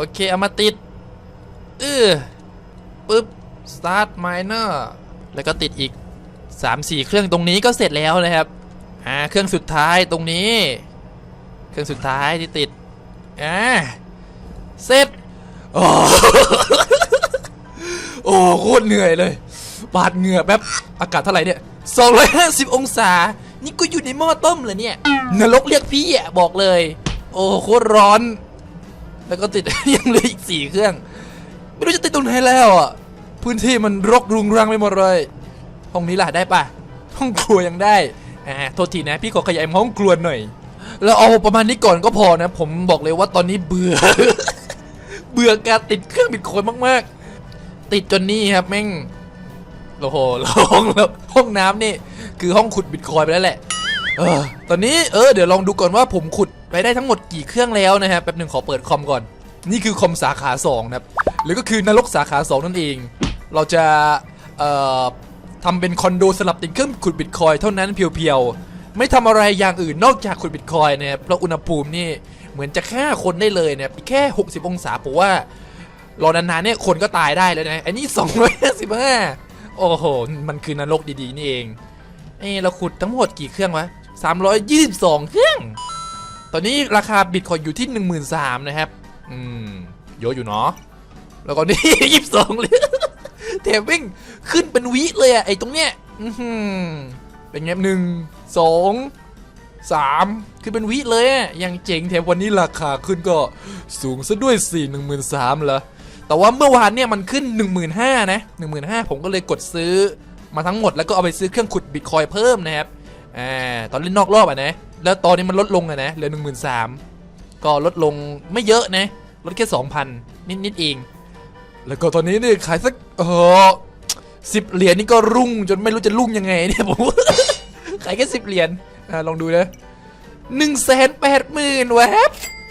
โอเค เอามาติดเออปึ๊บ start miner แล้วก็ติดอีก 3-4 เครื่องตรงนี้ก็เสร็จแล้วนะครับ อ่า เครื่องสุดท้ายตรงนี้ เครื่องสุดท้ายที่ติด อ่า เสร็จ โอ้โอ้โคตรเหนื่อยเลยบาดเหงื่อแป๊บ อากาศเท่าไหร่เนี่ย 250 องศา นี่กูอยู่ในหม้อต้มเหรอเนี่ย นรกเรียกพี่อะบอกเลย โอ้โคตรร้อน แล้วก็ติด ยังเหลืออีกสี่เครื่อง ไม่รู้จะติดตรงไหนแล้วอะ พื้นที่มันรกรุงรังไปหมดเลย ห้องนี้ล่ะได้ปะห้องครัวยังได้อ่าโทษทีนะ พี่ขอขยายห้องครัวหน่อย แล้วเอาประมาณนี้ก่อนก็พอนะ ผมบอกเลยว่าตอนนี้เบื่อ เบื่อการติดเครื่องบิตคอยน์มากๆ ติดจนนี่ครับแม่งโอ้โหแล้วห้องแล้วห้องน้ำนี่ คือห้องขุดบิตคอยไปแล้วแหละ เออตอนนี้เออเดี๋ยวลองดูก่อนว่าผมขุดไปได้ทั้งหมดกี่เครื่องแล้วนะครับแป๊บหนึ่งขอเปิดคอมก่อน นี่คือคอมสาขา2นะครับหรือก็คือนรกสาขา 2 นั่นเอง เราจะเอ่อทำเป็นคอนโดสลับติดเครื่องขุดบิตคอยเท่านั้นเพียวๆ ไม่ทำอะไรอย่างอื่นนอกจากขุดบิตคอยน์นะครับเพราะอุณหภูมินี่เหมือนจะฆ่าคนได้เลยเนะครับแค่ 60 องศาผมว่ารอนานๆเนี่ยคนก็ตายได้แล้วนะไอันนี้255โอ้โห มันคือนรกดีๆ นี่เองเอ้เราขุดทั้งหมดกี่เครื่องวะ 322 เครื่อง ตอนนี้ราคาบิตคอยอยู่ที่ 13,000นะครับ อืม เยอะอยู่เนาะ แล้วก็นี่22เลยแถมวิ่งขึ้นเป็นวิเลยอะไอตรงเนี้ย อื้อหือเป็นไงหนึ่งสองสามคือเป็นวิเลยอะยังเจ๋งแถมวันนี้ราคาขึ้นก็สูงซะด้วยสี่หนึ่งหมื่นสามเหรอ แต่ว่าเมื่อวานเนี่ยมันขึ้น 1 5 0 0 0นะ 15,000 ผมก็เลยกดซื้อมาทั้งหมดแล้วก็เอาไปซื้อเครื่องขุดบิตคอยเพิ่มนะครับ อ่าตอนเล่นนอกรอบอะนะแล้วตอนนี้มันลดลงอะนะเหลือ13,000ก็ลดลงไม่เยอะนะลดแค่2,000นิดนิดๆเอง แล้วก็ตอนนี้นี่ขายสักเออสิบเหรียญนี่ก็รุ่งจนไม่รู้จะรุ่งยังไงเนี่ยผมขายแค่สิบเหรียญอ่าลองดูนะหนึ่งแสนแปดหมื่นแวบ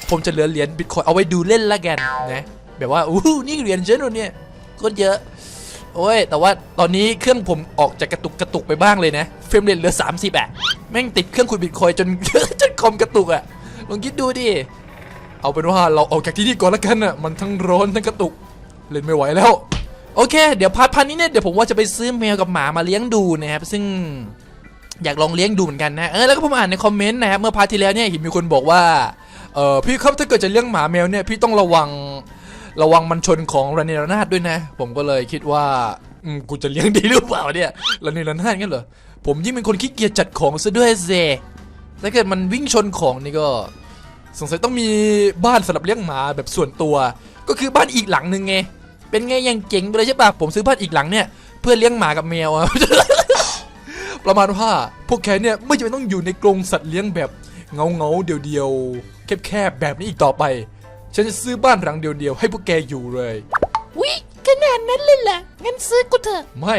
ผมจะเหลือเหรียญบิตคอยเอาไว้ดูเล่นละกันนะแบบว่าอู้หูนี่เหรียญเชนเนี่ยก็เยอะ โอ้ย แต่ว่าตอนนี้เครื่องผมออกจากกระตุกกระตุกไปบ้างเลยนะ เฟรมเรทเหลือ 30อะแม่งติดเครื่องขุดบิตคอยจน จนคอมกระตุกอะลองคิดดูดิ เอาเป็นว่าเราออกจากที่นี่ก่อนละกันอะมันทั้งร้อนทั้งกระตุก เล่นไม่ไหวแล้ว โอเค เดี๋ยวพาร์ทพันนี้เนี่ยเดี๋ยวผมว่าจะไปซื้อแมวกับหมามาเลี้ยงดูนะครับ ซึ่งอยากลองเลี้ยงดูเหมือนกันนะ เออแล้วก็ผมอ่านในคอมเมนต์นะครับเมื่อพาร์ทที่แล้วเนี่ยเห็นมีคนบอกว่า เออพี่ครับถ้าเกิดจะเลี้ยงหมาแมวเนี่ยพี่ต้องระวัง ระวังมันชนของระเนระนาดด้วยนะ ผมก็เลยคิดว่าอืมกูจะเลี้ยงดีหรือเปล่าเนี่ยระเนระนาดงั้นเหรอผมยิ่งเป็นคนขี้เกียจจัดของซะด้วยเซถ้าเกิดมันวิ่งชนของนี่ก็ สงสัยต้องมีบ้านสำหรับเลี้ยงหมาแบบส่วนตัว ก็คือบ้านอีกหลังหนึ่งไงเป็นไงยังเจ๋งไปเลยใช่ปะผมซื้อบ้านอีกหลังเนี่ย เพื่อเลี้ยงหมากับแมวอะ ประมาณว่าพวกแกเนี่ยไม่จำเป็นต้องอยู่ในกรงสัตว์เลี้ยงแบบเงาเงาๆเดียวๆแคบๆแบบนี้อีกต่อไป ฉันจะซื้อบ้านหลังเดียวๆให้พวกแกอยู่เลยวิขนาดนั้นเลยล่ะงั้นซื้อกูเถอะ ไม่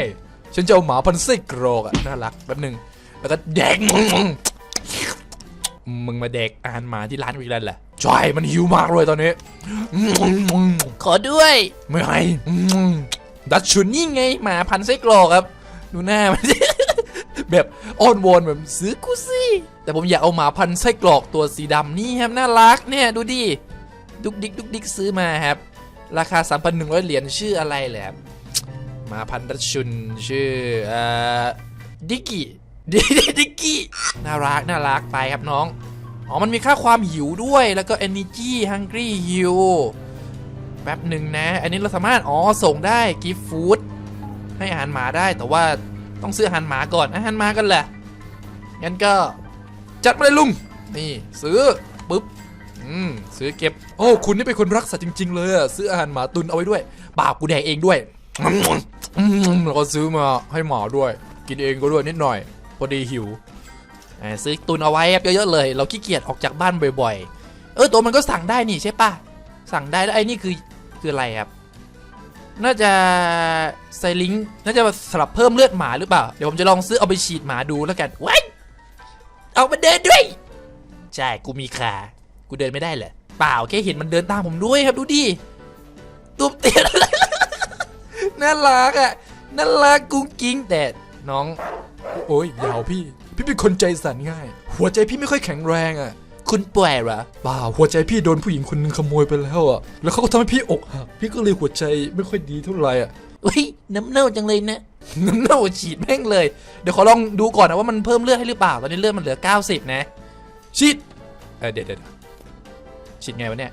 ฉันจะเอาหมาพันธุ์ไส้กรอกอะน่ารักแป๊บหนึ่งแล้วก็แดกมึงมาแดกอาหารหมาที่ร้านกูอีกแล้วแหละใช่มันหิวมากเลยตอนนี้ขอด้วย ไม่ให้อืมดัชชุนนี่ไงหมาพันธุ์ไส้กรอกครับ ดูหน้ามันแบบอ้อนวอนแบบซื้อกูสิแต่ผมอยากเอาหมาพันธุ์ไส้กรอกตัวสีดำนี่ครับน่ารักเนี่ยดูดิ ดุกดิกดุกดิกซื้อมาครับ ราคา 3,100 เหรียญชื่ออะไรแหละครับมาพันธุ์ดัชชุนชื่อเอ่อดิกกี้ดิดิกกี้น่ารักน่ารักไปครับน้องอ๋อมันมีค่าความหิวด้วยแล้วก็ energy hungry hill แป๊บหนึ่งนะ อันนี้เราสามารถอ๋อส่งได้ gift food ให้อาหารหมาได้แต่ว่าต้องซื้ออาหารหมาก่อนอาหารหมากันแหละงั้นก็จัดมาเลยลุงนี่ซื้อ อืมซื้อเก็บ โอ้ คุณนี่เป็นคนรักสัตว์จริง ๆ เลยอะซื้ออาหารหมาตุนเอาไว้ด้วยบาปกูแดกเองด้วยอืมแล้วก็ซื้อมาให้หมาด้วย กินเองก็ด้วยนิดหน่อย พอดีหิวอ่าซื้อตุนเอาไว้เยอะๆเลย เราขี้เกียจออกจากบ้านบ่อยๆ เออตัวมันก็สั่งได้นี่ใช่ปะสั่งได้แล้วไอ้นี่คือคืออะไรครับ น่าจะไซลิงน่าจะสลับเพิ่มเลือดหมาหรือเปล่า เดี๋ยวผมจะลองซื้อเอาไปฉีดหมาดูแล้วกันว้ายเอามาเดินด้วย ใช่ กูมีขา กูเดินไม่ได้เหรอเปล่าแค่เห็นมันเดินตามผมด้วยครับดูดิตัวเตี้ยน่ารักอะน่ารักกุ้งกิ้งแต่น้อง โอ้ยยาวพี่ พี่เป็นคนใจสั่นง่าย หัวใจพี่ไม่ค่อยแข็งแรงอะ คุณป่วยเหรอบ้าหัวใจพี่โดนผู้หญิงคนหนึงขโมยไปแล้วอะแล้วเขาก็ทำให้พี่อกหักพี่ก็เลยหัวใจไม่ค่อยดีเท่าไหร่อะอุ้ยน้ำเน่าจังเลยนะน้ำเน่าฉีดแม่งเลย เดี๋ยวขอลองดูก่อนนะว่ามันเพิ่มเลือดให้หรือเปล่าตอนนี้เลือดมันเหลือ 90 นะฉีดเออเดี๋ยวเดี๋ยว ฉีดไงวะเนี่ย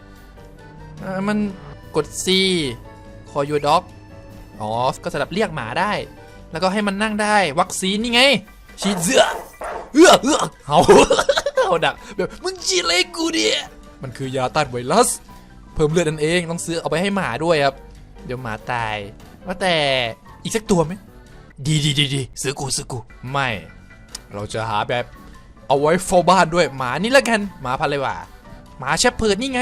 มันกด C คอยูด็อกอ๋อ ก็สำหรับเรียกหมาได้ แล้วก็ให้มันนั่งได้ วัคซีนนี่ไง ฉีดเสือเอื้อเอื้อเอาเอาดักแบบมึงฉีดอะไรกูเนี่ยมันคือยาต้านไวรัส เพิ่มเลือดนั่นเอง ต้องซื้อเอาไปให้หมาด้วยครับ เดี๋ยวหมาตาย ว่าแต่อีกสักตัวไหม ดีดีดีดีซื้อกูซื้อกู ไม่ เราจะหาแบบเอาไว้เฝ้าบ้านด้วยหมานี่ละกัน หมาพันเลยว่า หมาแชปเพิร์ดนี่ไง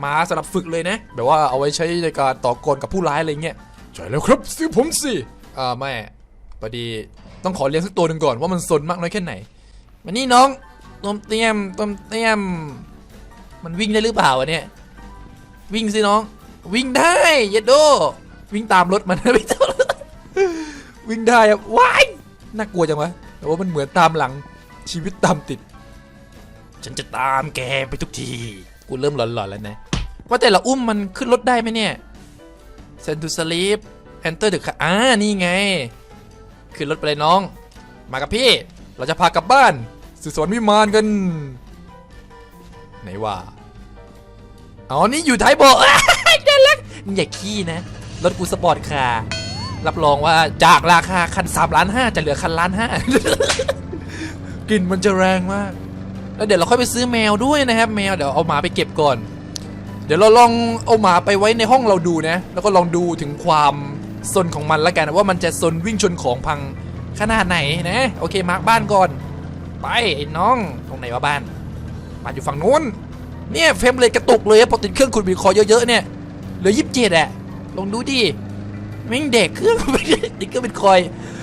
หมาสำหรับฝึกเลยนะ แบบว่าเอาไว้ใช้ในการต่อกรกับผู้ร้ายอะไรเงี้ยใช่แล้วครับซื้อผมสิอ่าไม่พอดีต้องขอเลี้ยงสักตัวหนึ่งก่อนว่ามันซนมากน้อยแค่ไหนมานี่น้องต้มเตี้ยมต้มเตี้ยม มันวิ่งได้หรือเปล่าวะเนี่ยวิ่งสิน้อง วิ่งได้เยดโด วิ่งตามรถมันวิ่งตามรถวิ่งได้อะว้ายน่ากลัวจังวะแต่ว่ามันเหมือนตามหลังชีวิตตามติด ฉันจะตามแกไปทุกที กูเริ่มหลอนๆแล้วนะ ว่าแต่ละอุ้มมันขึ้นรถได้ไหมเนี่ยเซนตูสลีปแอนเตอร์เดอะอ่านี่ไง ขึ้นรถไปเลยน้อง มากับพี่ เราจะพากลับบ้านสืบสวนวิมานกัน ไหนว่าอ๋อนี่อยู่ท้ายเบาะน่ารักมึงอย่าขี้นะ รถกูสปอร์ตคาร์รับรองว่าจากราคาคัน3ล้านห้าจะเหลือคันล้านห้ากลิ่นมันจะแรงมาก แล้วเดี๋ยวเราค่อยไปซื้อแมวด้วยนะครับ แมวเดี๋ยวเอาหมาไปเก็บก่อน เดี๋ยวเราลองเอาหมาไปไว้ในห้องเราดูนะ แล้วก็ลองดูถึงความซนของมันแล้วกันว่ามันจะซนวิ่งชนของพังขนาดไหนนะโอเคมาร์กบ้านก่อน ไปไอ้น้องตรงไหนวะบ้านบ้านอยู่ฝั่งนู้นเนี่ยเฟรมเลยกระตุกเลยพอติดเครื่องขุดบีคอยเยอะๆเนี่ยเหลือยิบเจ็ดอะลองดูดิแม่งเด็กเครื่องติดเครื่องบิตคอย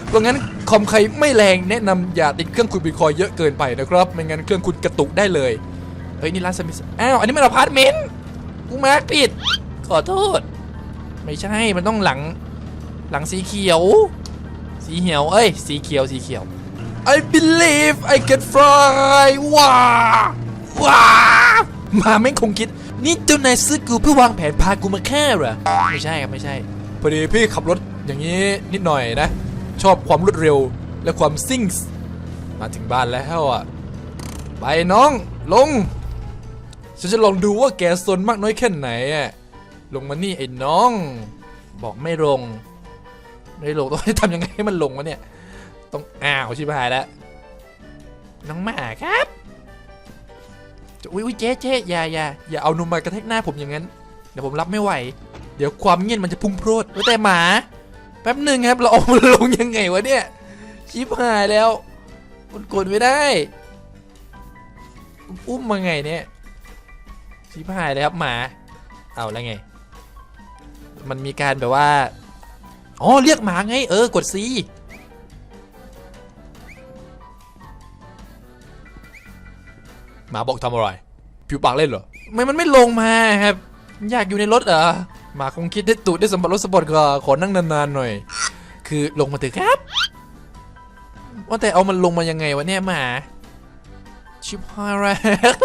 เพราะงั้นคอมใครไม่แรงแนะนำอย่าติดเครื่องขุดบิตคอยเยอะเกินไปนะครับไม่งั้นเครื่องคุณกระตุกได้เลยเฮ้ยนี่ร้านสมิธอ้าวอันนี้มันอพาร์ตเมนต์กูมาร์กผิดขอโทษ ไม่ใช่มันต้องหลังหลังสีเขียว สีเขียวเอ้ยสีเขียวสีเขียว I believe I can fly ว้าว้ามาไม่คงคิด นี่เจ้านายซื้อกูเพื่อวางแผนพากูมาฆ่เหรอ ไม่ใช่ครับ ไม่ใช่ พอดีพี่ขับรถอย่างนี้นิดหน่อยนะ ชอบความรวดเร็วและความซิ่งมาถึงบ้านแล้วอะ ไปน้องลง ฉันจะลองดูว่าแกซนมากน้อยแค่ไหนอะลงมานี่ไอ้น้อง บอกไม่ลง ไม่ลงต้องทำยังไงให้มันลงวะเนี่ย ต้องอ้าวชิบหายแล้วน้องหมาครับอุ้ยเจ๊เจ๊อย่าอย่าอย่าเอานมมากระแทกหน้าผมอย่างนั้น เดี๋ยวผมรับไม่ไหว เดี๋ยวความเงียบมันจะพุ่งโพรดเว้ยแต่หมา ป๊บหนึ่งครับเราเอามันลงยังไงวะเนี่ยชิบหายแล้วมันกดไม่ได้ อุ้มมาไงเนี่ยชิบหายเลยครับหมาเอาแล้วไง มันมีการแบบว่าอ๋อเรียกหมาไง เออกด C หมาบอกทำอะไรผิวปากเล่นเหรอทำไมมันไม่ลงมาครับ อยากอยู่ในรถเหรอ มาคงคิดได้ตูดได้สมบัติรถสปอร์ตก็ขอนั่งนานๆหน่อย คือลงมาเถอะครับ ว่าแต่เอามันลงมายังไงวะเนี่ยหมา ชิบหายแล้ว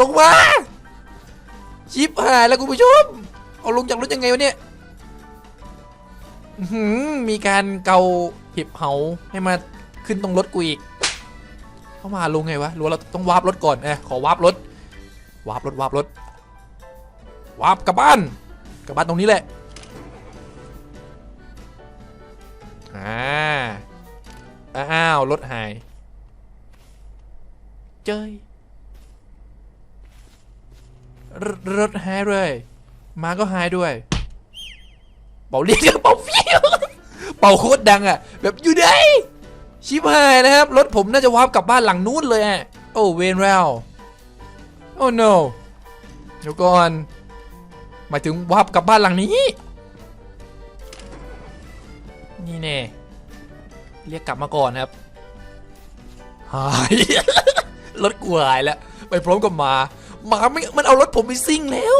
ลงมา ชิบหายแล้วคุณผู้ชม เอาลงจากรถยังไงวะเนี่ยมีการเกาหิบเหาให้มาขึ้นตรงรถกูอีก เข้ามาลงไงวะรือว่าเราต้องวาร์ปรถก่อนเอะขอวาร์ปรถวาร์ปรถวาร์ปรถ วาร์ปกลับบ้านกลับบ้านตรงนี้แหละอ่าอ้าวรถหายเจยรถหายเลยมาก็หายด้วย เป่าเรียกเป่าฟี้ยวเป่าโคตรดังอะ แบบอยู่ไหนชิบหายนะครับ รถผมน่าจะวาร์ปกลับบ้านหลังนู้นเลยอะ โอ้เวนแล้ว โอ้ no เดี๋ยวก่อน มายถึงวาร์ปกลับบ้านหลังนี้ นี่แน่เรียกกลับมาก่อนครับหายรถกูหายแล้ว ไปพร้อมกับหมาหมาไม่มันเอารถผมไปซิ่งแล้ว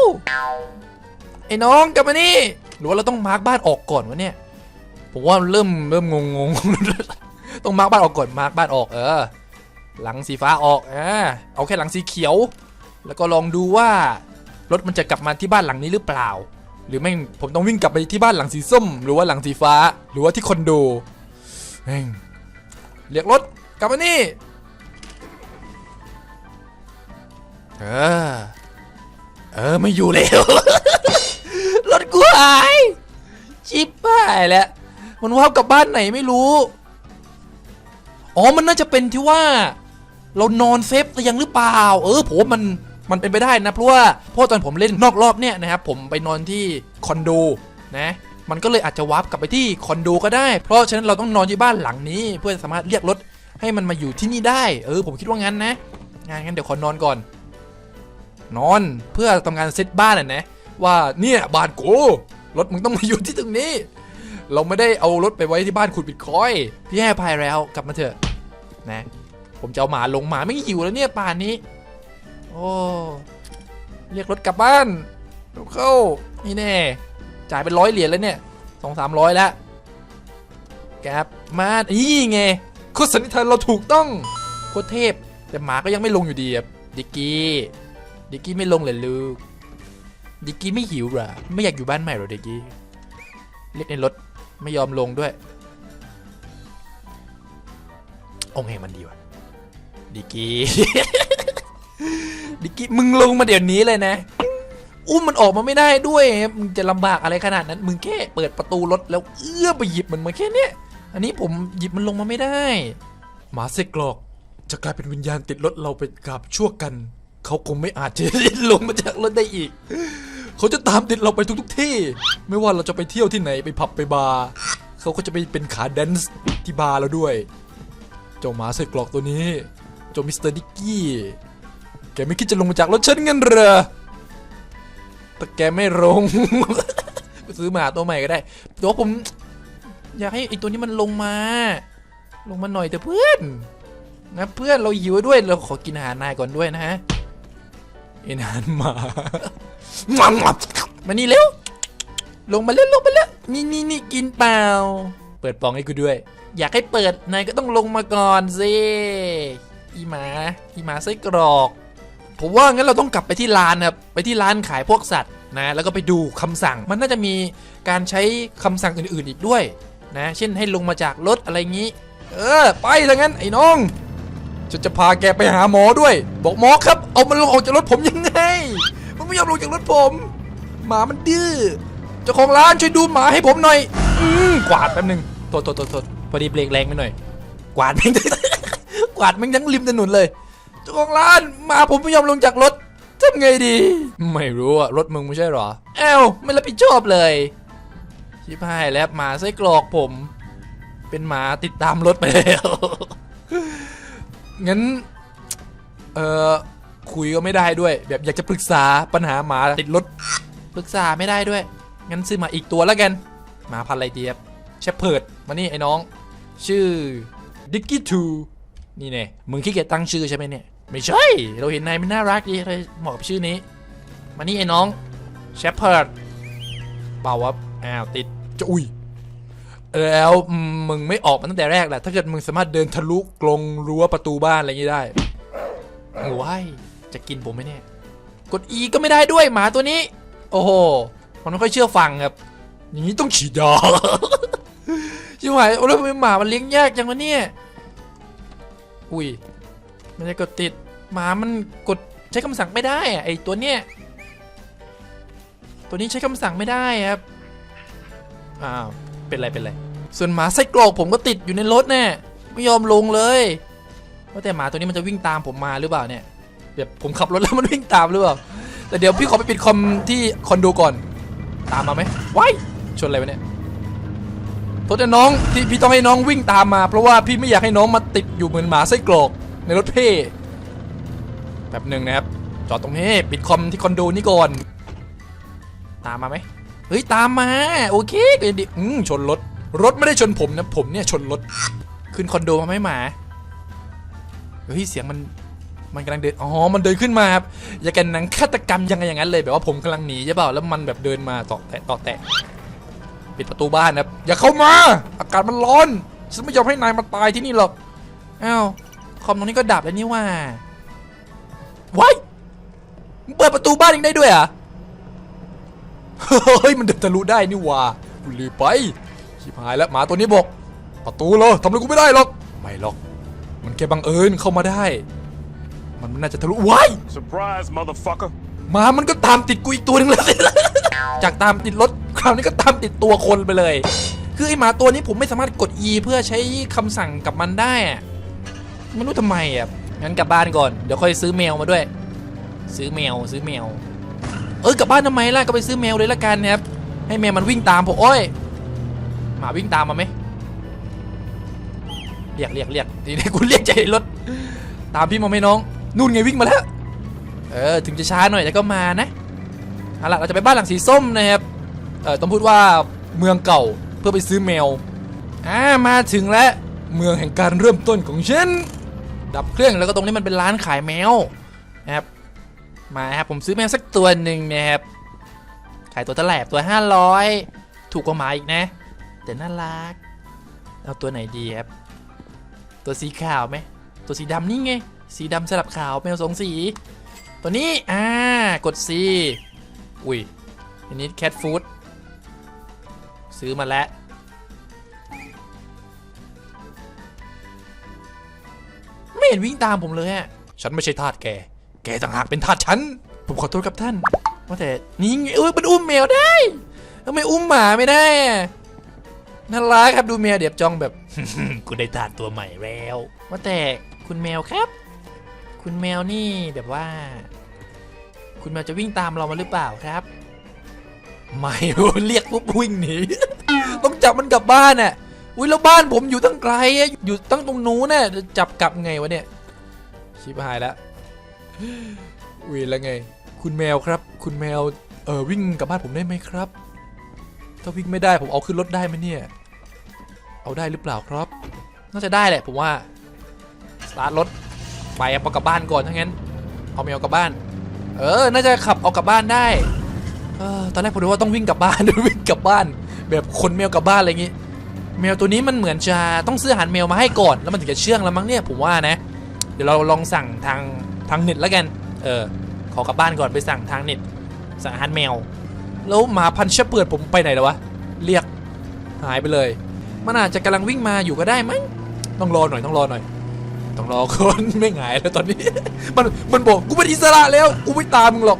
ไอ้น้องกลับมานี่ หรือว่าเราต้องมาร์กบ้านออกก่อนวะเนี่ย ผมว่าเริ่มเริ่มงงงต้องมาร์กบ้านออกก่อนมาร์กบ้านออกเออ หลังสีฟ้าออกอ่าเอาแค่หลังสีเขียว แล้วก็ลองดูว่า รถมันจะกลับมาที่บ้านหลังนี้หรือเปล่า หรือแม่งผมต้องวิ่งกลับไปที่บ้านหลังสีส้ม หรือว่าหลังสีฟ้า หรือว่าที่คอนโดแม่งเรียกรถกลับมานี่เออเออไม่อยู่แล้ว รถกูหาย ชิบหายแล้วมันว่าวกลับบ้านไหนไม่รู้ อ๋อมันน่าจะเป็นที่ว่า เรานอนเซฟเตียงหรือเปล่า เออผมมัน มันเป็นไปได้นะเพราะว่าเพราะตอนผมเล่นนอกรอบเนี่ยนะครับผมไปนอนที่คอนโดนะมันก็เลยอาจจะวาร์ปกลับไปที่คอนโดก็ได้ เพราะฉะนั้นเราต้องนอนที่บ้านหลังนี้ เพื่อสามารถเรียกรถให้มันมาอยู่ที่นี่ได้ เออ ผมคิดว่างั้นนะงั้นเดี๋ยวขอนอนก่อน นอนเพื่อทำงานเซตบ้านอะนะ ว่าเนี่ยบ้านกูรถมึงต้องมาอยู่ที่ตรงนี้ เราไม่ได้เอารถไปไว้ที่บ้านขุดบิตคอยพี่ให้อภัยแล้วกลับมาเถอะนะ ผมจะเอาหมาลงหมาไม่หิวแล้วเนี่ยป่านนี้ โอ้เรียกรถกลับบ้านเร็วเข้านี่แน่จ่ายเป็นร้อยเหรียญแล้วเนี่ยสองสามร้อยแล้วแกบมานี่ไงโคตรสันนิษฐานเราถูกต้องโคตรเทพ แต่หมาก็ยังไม่ลงอยู่ดีครับดิกกี้ดิกกี้ไม่ลงเลยลูกดิกกี้ไม่หิวหรอไม่อยากอยู่บ้านใหม่หรอดิกกี้เรียกในรถไม่ยอมลงด้วยองค์แห่งมันดีว่ะดิกกี้ ดิกกี้มึงลงมาเดี๋ยวนี้เลยนะ อุ้มมันออกมาไม่ได้ด้วย มึงจะลำบากอะไรขนาดนั้น มึงแค่เปิดประตูรถแล้วเอื้อไปหยิบมันมาแค่เนี้ย อันนี้ผมหยิบมันลงมาไม่ได้ หมาเซกลอก จะกลายเป็นวิญญาณติดรถเราไปกับชั่วกัน เขาคงไม่อาจจะลงมาจากรถได้อีก เขาจะตามติดเราไปทุกๆที่ ไม่ว่าเราจะไปเที่ยวที่ไหนไปผับไปบาร์เขาก็จะไปเป็นขาแดนซ์ที่บาร์เราด้วย เจ้าหมาใส่กรอกตัวนี้ เจ้ามิสเตอร์ดิกกี้ แกไม่คิดจะลงมาจากรถฉันเงินเหรอแต่แกไม่ลง ซื้อหมาตัวใหม่ก็ได้แต่ว่าผม อยากให้ไอตัวนี้มันลงมา ลงมาหน่อยเถอะเพื่อนนะเพื่อนเราหิวด้วยเราขอกินอาหารนายก่อนด้วยนะฮะเอ็นาหารหมามานี่เร็ว ลงมาเร็วลงมาเร็วนี่นี่นี่กินเปล่า เปิดปองให้กูด้วย อยากให้เปิดนายก็ต้องลงมาก่อนสิอีหมาอีหมาไส้กรอก ผมว่างั้นเราต้องกลับไปที่ร้านครับไปที่ร้านขายพวกสัตว์นะแล้วก็ไปดูคำสั่งมันน่าจะมีการใช้คำสั่งอื่นๆอีกด้วยนะเช่นให้ลงมาจากรถอะไรงี้ เออ ไปถ้างั้นไอ้น้องฉันจะพาแกไปหาหมอด้วย บอกหมอครับ เอามันลงออกจากรถผมยังไง มันไม่ยอมลงจากรถผม หมามันดื้อเจ้าของร้านช่วยดูหมาให้ผมหน่อย อืมกวาดแป๊บนึงโทษโทษโทษพอดีเบรกแรงไปหน่อย กวาดแม่งกวาดแม่งทั้งริมถนนเลย จ้าของร้านมาผมไม่ยอมลงจากรถทำไงดี ไม่รู้อะรถมึงไม่ใช่หรอแอวไม่รับผิดชอบเลย ชิบหายแล้วหมาไส้กรอกผม เป็นหมาติดตามรถไปแล้ว งั้น เออคุยก็ไม่ได้ด้วย แบบอยากจะปรึกษาปัญหาหมาติดรถปรึกษาไม่ได้ด้วย งั้นซื้อหมาอีกตัวแล้วกัน หมาพันธุ์อะไรดีครับเชฟเพิร์ดมานี่ไอ้น้อง ชื่อดิกกี้ทูนี่เนี่ยมึงขี้เกียจตั้งชื่อใช่ไหมเนี่ย ไม่ใช่ เราเห็นนายมันน่ารักดีเลยเหมาะกับชื่อนี้ มานี่ไอ้น้องเชฟเพิร์ดเปล่าวะอ้าวติดจะอุ้ยแล้วมึงไม่ออกมาตั้งแต่แรกแหละ ถ้าเกิดมึงสามารถเดินทะลุกรงรั้วประตูบ้านอะไรอย่างนี้ได้โอ้ยจะกินผมไหมเนี่ย กด E ก็ไม่ได้ด้วยหมาตัวนี้ โอ้โห มันไม่ค่อยเชื่อฟังครับ อย่างนี้ต้องฉีดยาชิบหายโอ้แล้วมหมามันเลี้ยงยากจังวะเนี่ย อุ้ย ไม่ได้กดติด หมามันกดใช้คำสั่งไม่ได้อะไอตัวเนี้ยตัวนี้ใช้คำสั่งไม่ได้ครับอ้าวเป็นไรเป็นไรส่วนหมาไส้กรอกผมก็ติดอยู่ในรถแน่ไม่ยอมลงเลยว่าแต่หมาตัวนี้มันจะวิ่งตามผมมาหรือเปล่าเนี่ยแบบผมขับรถแล้วมันวิ่งตามหรือเปล่าแต่เดี๋ยวพี่ขอไปปิดคอมที่คอนโดก่อน ตามมาไหมว้ายชนอะไรวะเนี่ยโทษนะน้องที่พี่ต้องให้น้องวิ่งตามมา เพราะว่าพี่ไม่อยากให้น้องมาติดอยู่เหมือนหมาไส้กรอกในรถเพ่ แบบหนึ่งนะครับ จอดตรงนี้ปิดคอมที่คอนโดนี้ก่อน ตามมาไหมเฮ้ยตามมา โอเคก็ยังดีอืมชนรถ รถไม่ได้ชนผมนะผมเนี่ยชนรถ ขึ้นคอนโดมาไหมหมาเฮ้ยเสียงมันมันกำลังเดิน อ๋อ มันเดินขึ้นมาครับ อย่ากันหนังฆาตกรรมยังไงอย่างนั้นเลย แบบว่าผมกำลังหนีใช่เปล่า แล้วมันแบบเดินมาต่อแตะต่อแตะ ปิดประตูบ้านนะครับ อย่าเข้ามา อากาศมันร้อน ฉันไม่ยอมให้นายมาตายที่นี่หรอก อ้าว คอมตรงนี้ก็ดับแล้วนี่ว่า ว้ายมึงเปิดประตูบ้านเองได้ด้วยเหรอะเฮ้ยมันเดินทะลุได้นี่หว่ากูลืมไปชิบหายแล้วหมาตัวนี้บอก ประตูเหรอทำอะไรกูไม่ได้หรอกไม่หรอก มันแค่บังเอิญเข้ามาได้ มันน่าจะทะลุว้าย Surprise, motherfucker. หมามันก็ตามติดกูอีกตัวหนึงเลยจากตามติดรถคราวนี้ก็ตามติดตัวคนไปเลย คือไอหมาตัวนี้ผมไม่สามารถกด E เพื่อใช้คำสั่งกับมันได้อะไม่รู้ทำไมอะ งั้นกลับบ้านก่อน เดี๋ยวค่อยซื้อแมวมาด้วย ซื้อแมวซื้อแมว เออกลับบ้านทำไมล่ะ ก็ไปซื้อแมวเลยละกันนะครับ ให้แมวมันวิ่งตามผมโอ้ย หมาวิ่งตามมาไหมเรียกเรียกเรียกนี่นี่กูเรียกใจรถ ตามพี่มาไหมน้อง นู่นไงวิ่งมาแล้ว เออ ถึงจะช้าหน่อยแต่ก็มานะเอาล่ะเราจะไปบ้านหลังสีส้มนะครับ เออต้องพูดว่าเมืองเก่าเพื่อไปซื้อแมว อ่า มาถึงแล้ว เมืองแห่งการเริ่มต้นของฉัน ดับเครื่องแล้วก็ตรงนี้มันเป็นร้านขายแมวนะครับมาครับผมซื้อแมวสักตัวหนึ่งนะครับขายตัวเท่าไหร่ตัว 500 ถูกกว่าหมาอีกนะ แต่น่ารัก เอาตัวไหนดีครับ ตัวสีขาวไหมตัวสีดำนี่ไง สีดำสลับขาวแมวสองสี ตัวนี้ อ่ากด C อุ้ยอันนี้แคทฟู้ดซื้อมาแล้ว ห็นวิ่งตามผมเลยอะฉันไม่ใช่ทาสแก แกต่างหากเป็นทาสฉัน ผมขอโทษครับท่าน ว่าแต่นี่ไงเออมันอุ้มแมวได้ทำไมอุ้มหมาไม่ได้อะน่ารักครับดูแมวเดี๋ยวจ้องแบบ กูได้ทาสตัวใหม่แล้ว ว่าแต่คุณแมวครับ คุณแมวนี่แบบว่า คุณแมวจะวิ่งตามเรามาหรือเปล่าครับ ไม่ เรียกปุ๊บวิ่งหนี ต้องจับมันกลับบ้านน่ะ อุ้ยแล้วบ้านผมอยู่ตั้งไกลอะอยู่ตั้งตรงนู้นน่ะจะจับกลับไงวะเนี่ยชิบหายแล้วอุ้ยแล้วไง คุณแมวครับ คุณแมวเออวิ่งกลับบ้านผมได้ไหมครับ ถ้าวิ่งไม่ได้ผมเอาขึ้นรถได้ไหมเนี่ย เอาได้หรือเปล่าครับ น่าจะได้แหละผมว่าสตาร์ทรถไปเอากลับบ้านก่อนถ้างั้น เอาแมวกลับบ้าน เออ น่าจะขับเอากลับบ้านได้ออตอนแรกผมนึกว่าต้องวิ่งกลับบ้านวิ่งกลับบ้าน แบบคนแมวกลับบ้านอะไรอย่างงี้ แมวตัวนี้มันเหมือนจะต้องซื้ออาหารแมวมาให้ก่อน แล้วมันถึงจะเชื่องแล้วมั้งเนี่ยผมว่านะ เดี๋ยวเราลองสั่งทางทางเน็ตแล้วกัน เออ ขอกลับบ้านก่อนไปสั่งทางเน็ต สั่งอาหารแมว แล้วหมาพันช์เชฟเปิดผมไปไหนแล้ววะ เรียกหายไปเลย มันอาจจะกำลังวิ่งมาอยู่ก็ได้มั้ง ต้องรอหน่อยต้องรอหน่อย ต้องรอคนไม่หงายแล้วตอนนี้ มันมันบอกกูเป็นอิสระแล้ว กูไม่ตามมึงหรอก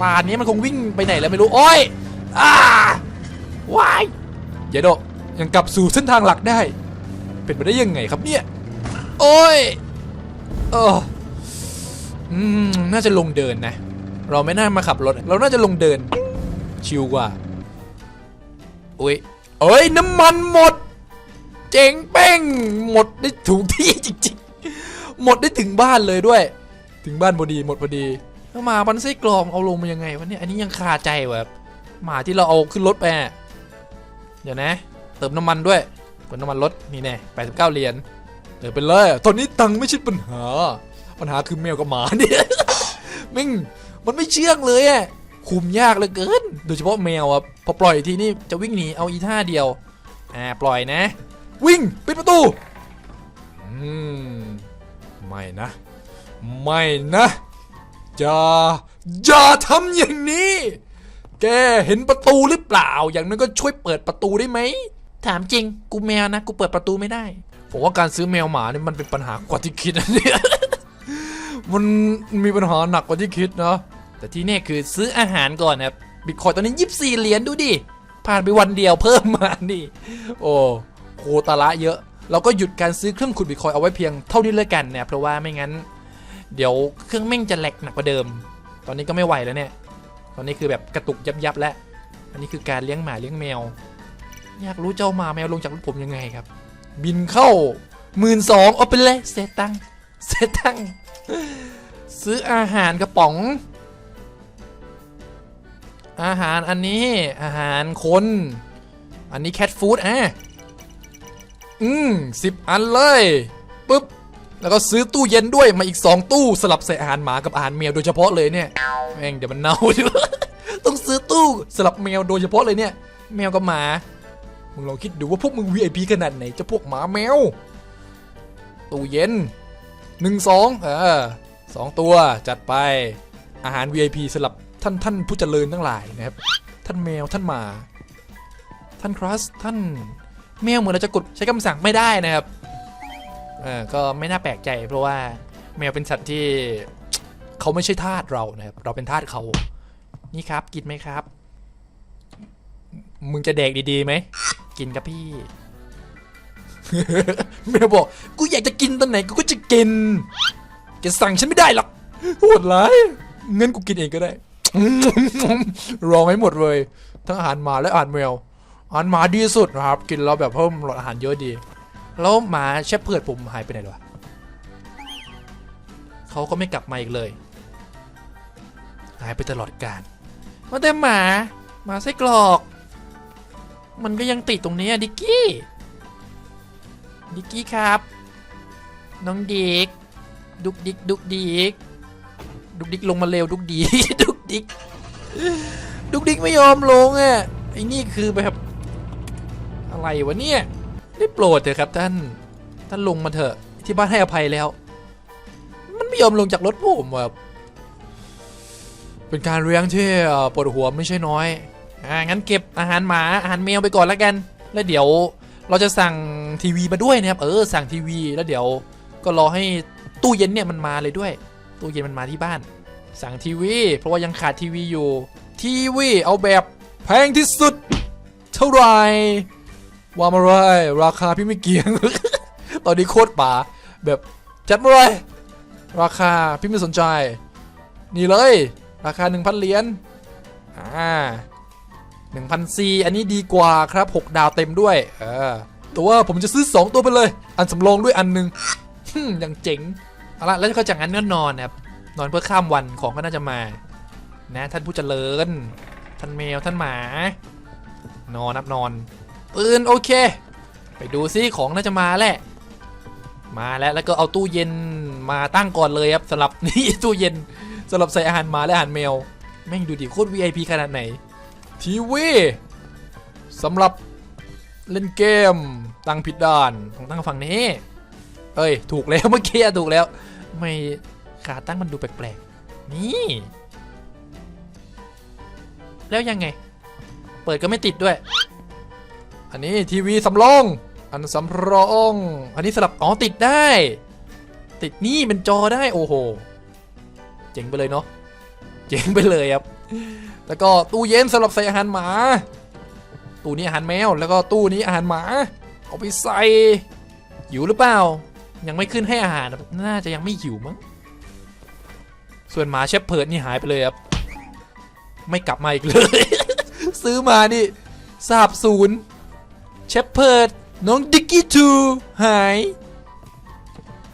ป่านนี้มันคงวิ่งไปไหนแล้วไม่รู้ โอ้ยอ้าวายเยโด ยังกลับสู่เส้นทางหลักได้ เป็นไปได้ยังไงครับเนี่ย โอ้ยเอออืมน่าจะลงเดินนะ เราไม่น่ามาขับรถ เราน่าจะลงเดิน ชิลกว่าอุ้ยเอ้ยน้ำมันหมด เจ๋งเป้ง หมดได้ถูกที่จริงๆ หมดได้ถึงบ้านเลยด้วย ถึงบ้านพอดีหมดพอดีแล้วมาพันไส้กรองเอาลงมายังไงวะเนี่ยอันนี้ยังคาใจว่ะหมาที่เราเอาขึ้นรถไปเดี๋ยวนะ เติมน้ำมันด้วยเติมน้ำมันรถนี่แน่89เหรียญเติมไปเลยตอนนี้ตังค์ไม่ใช่ปัญหา ปัญหาคือแมวกับหมาเนี่ยม่งมันไม่เชื่องเลยอะคุมยากเหลือเกิน โดยเฉพาะแมวอะพอปล่อยทีนี่จะวิ่งหนีเอาอีท่าเดียวอ่าปล่อยนะ วิ่งปิดประตูอืมไม่นะ ไม่นะอย่าอย่าทำอย่างนี้ แกเห็นประตูหรือเปล่า อย่างนั้นก็ช่วยเปิดประตูได้ไหม ถามจริงกูแมวนะกูเปิดประตูไม่ได้ ผมว่าการซื้อแมวหมาเนี่ยมันเป็นปัญหากว่าที่คิดนะเนี่ยมันมีปัญหาหนักกว่าที่คิดเนาะแต่ที่แน่คือซื้ออาหารก่อนนะครับบิตคอยตอนนี้ยี่สี่เหรียญดูดิผ่านไปวันเดียวเพิ่มมานี่ โอ้โคตรละเยอะ เราก็หยุดการซื้อเครื่องขุดบิตคอยเอาไว้เพียงเท่านี้เลยกันเนี่ยเพราะว่าไม่งั้น เดี๋ยวเครื่องแม่งจะแหลกหนักกว่าเดิม ตอนนี้ก็ไม่ไหวแล้วเนี่ย ตอนนี้คือแบบกระตุกยับยับแล้วอันนี้คือการเลี้ยงหมาเลี้ยงแมว อยากรู้เจ้าหมาแมวลงจากรถผมยังไงครับ บินเข้าหมื่นสองเอาไปเลยเซตังเซตังซื้ออาหารกระป๋อง อาหารอันนี้อาหารคน อันนี้แคทฟู้ดอะอืมสิบอันเลยปุ๊บแล้วก็ซื้อตู้เย็นด้วยมาอีก 2 ตู้สลับใส่อาหารหมากับอาหารแมวโดยเฉพาะเลยเนี่ยแม่งเดี๋ยวมันเน่าดิต้องซื้อตู้สลับแมวโดยเฉพาะเลยเนี่ย แมวกับหมา มึงลองคิดดูว่าพวกมึง VIP ขนาดไหนเจะพวกหมาแมว ตู้เย็นหนึ่งสองเออสองตัวจัดไปอาหาร VIP สำหรับท่านท่านผู้เจริญทั้งหลายนะครับ ท่านแมวท่านหมา ท่านครัสท่านแมวเหมือนเราจะกดใช้คำสั่งไม่ได้นะครับเออก็ไม่น่าแปลกใจ เพราะว่าแมวเป็นสัตว์ที่เขาไม่ใช่ทาสเรานะครับ เราเป็นทาสเขา นี่ครับ กินไหมครับ มึงจะแดกดีๆไหม กินครับพี่แม่บอกกูอยากจะกินตอนไหนกูก็จะกินแกสั่งฉันไม่ได้หรอกโหดร้ายงั้นกูกินเองก็ได้ รองให้หมดเลย ทั้งอาหารหมาและอาหารแมวอาหารหมาดีสุดนะครับ กินแล้วแบบเพิ่มรสอาหารเยอะดี แล้วหมาแชปเพิร์ดผมหายไปไหนหรอเขาก็ไม่กลับมาอีกเลย หายไปตลอดกาลว่าแต่หมาหมาไส้กรอก มันก็ยังติดตรงนี้อะดิกกี้ ดิกกี้ครับ น้องดิกดุกดิกดุกดิกดุกดิกลงมาเร็วดุกดิกดุกดิกดุกดิกไม่ยอมลงอะไอ้นี่คือแบบ อะไรวะเนี่ยได้โปรดเถอะครับท่าน ท่านลงมาเถอะ ที่บ้านให้อภัยแล้ว มันไม่ยอมลงจากรถผมแบบเป็นการเลี้ยงที่ปวดหัวไม่ใช่น้อย อ่างั้นเก็บอาหารหมาอาหารแมวไปก่อนแล้วกัน แล้วเดี๋ยวเราจะสั่งทีวีมาด้วยนะครับ เออสั่งทีวีแล้วเดี๋ยวก็รอให้ตู้เย็นเนี่ยมันมาเลยด้วย ตู้เย็นมันมาที่บ้าน สั่งทีวี เพราะว่ายังขาดทีวีอยู่ทีวีเอาแบบแพงที่สุด เท่าไหร่ว่ามาเลยราคาพี่ไม่เกี่ยง ตอนนี้โคตรป่าแบบจัดมาเลยราคาพี่ไม่สนใจ นี่เลย ราคา 1,000 เหรียญอ่า 1,000ซีอันนี้ดีกว่าครับ 6 ดาวเต็มด้วย เออ แต่ว่าผมจะซื้อ 2 ตัวไปเลย อันสำรองด้วยอันหนึงฮึ่มอย่างเจ๋ง เอาละแล้วก็จากนั้นก็นอนนะครับ นอนเพื่อข้ามวันของก็น่าจะมา นะ ท่านผู้เจริญ ท่านแมว ท่านหมา นอนนับนอนตื่นโอเค ไปดูซิของน่าจะมาแหละ มาแล้วแล้วก็เอาตู้เย็นมาตั้งก่อนเลยครับสำหรับนี่ตู้เย็นสำหรับใส่อาหารหมาและอาหารแมว แม่งดูดิโคตร VIP ขนาดไหน ทีวีสำหรับเล่นเกมตั้งผิดด้านต้องตั้งฝั่งนี้ เอ้ย ถูกแล้วเมื่อกี้ถูกแล้ว ไม่ขาตั้งมันดูแปลกๆ นี่ แล้วยังไง เปิดก็ไม่ติดด้วย อันนี้ทีวีสำรอง อันสำรอง อันนี้สลับ อ๋อ ติดได้ ติดนี่เป็นจอได้ โอ้โห เจ๋งไปเลยเนาะ เจ๋งไปเลยครับ แล้วก็ตู้เย็นสำหรับใส่อาหารหมา ตู้นี้อาหารแมว แล้วก็ตู้นี้อาหารหมา เอาไปใส่หิวหรือเปล่า ยังไม่ขึ้นให้อาหาร น่าจะยังไม่หิวมั้ง ส่วนหมาเชฟเพิร์ดนี่หายไปเลยครับ ไม่กลับมาอีกเลย ซื้อมานี่สาบศูนย์เชฟเพิร์ดน้องดิกกี้ทูหาย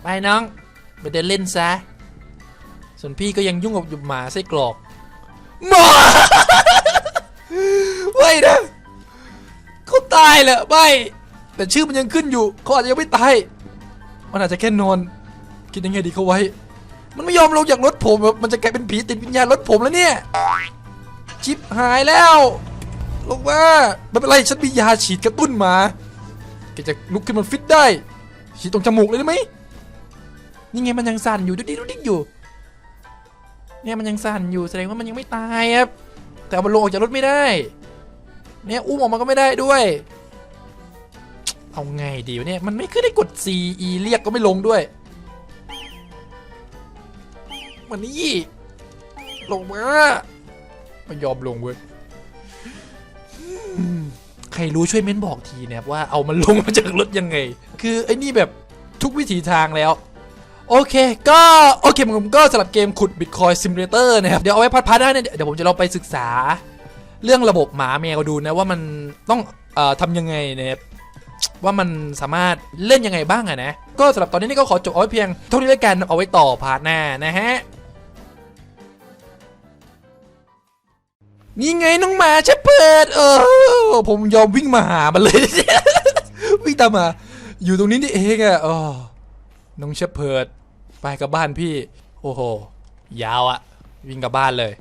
ไปน้อง ไปเดินเล่นซะ ส่วนพี่ก็ยังยุ่งกับหมาไส้กรอก หมาไม่นะเขาตายแหละไม่แต่ชื่อมันยังขึ้นอยู่เขาอาจจะยังไม่ตาย มันอาจจะแค่นอน คิดยังไงดีเขาไว้ มันไม่ยอมลงจากรถผมแบบมันจะกลายเป็นผีติดวิญญาณรถผมแล้วเนี่ยชิปหายแล้ว ลงมาไม่เป็นไรฉันมียาฉีดกระตุ้นมาแกจะลุกขึ้นมาฟิตได้ฉีดตรงจมูกเลยได้ไหมนี่ไงมันยังสั่นอยู่ดุกดิดุกดิอยู่ เนี่ยมันยังสั่นอยู่แสดงว่ามันยังไม่ตายครับ แต่เอามันลงออกจากรถไม่ได้ เนี่ยอุ้มออกมาก็ไม่ได้ด้วย เอาไงดีวะเนี่ยมันไม่ขึ้นได้กด C E เรียกก็ไม่ลงด้วยมันนี่ลงมาไม่ยอมลงเว้ยใครรู้ช่วยเม้นบอกทีนะครับว่าเอามันลงมาจากรถยังไง คือไอ้นี่แบบทุกวิถีทางแล้ว โอเค ก็โอเคผมก็สำหรับเกมขุด Bitcoin Simulator นะครับ เดี๋ยวเอาไว้พัดๆได้เนี่ยเดี๋ยวผมจะลองไปศึกษา เรื่องระบบหมาแมวดูนะว่ามันต้องเอ่อทำยังไงนะครับว่ามันสามารถเล่นยังไงบ้างอะนะ ก็สำหรับตอนนี้นี่ก็ขอจบเอาไว้เพียงเท่านี้แล้วกันเอาไว้ต่อพาร์ทหน้านะฮะนี่ไงน้องหมาเชฟเปิดเออผมยอมวิ่งมาหามันเลยวิ่งตามมา อยู่ตรงนี้นี่เองอะอ๋อน้องเชฟเพิร์ด ไปกับบ้านพี่ โอ้โห ยาวอะวิ่งกลับบ้านเลย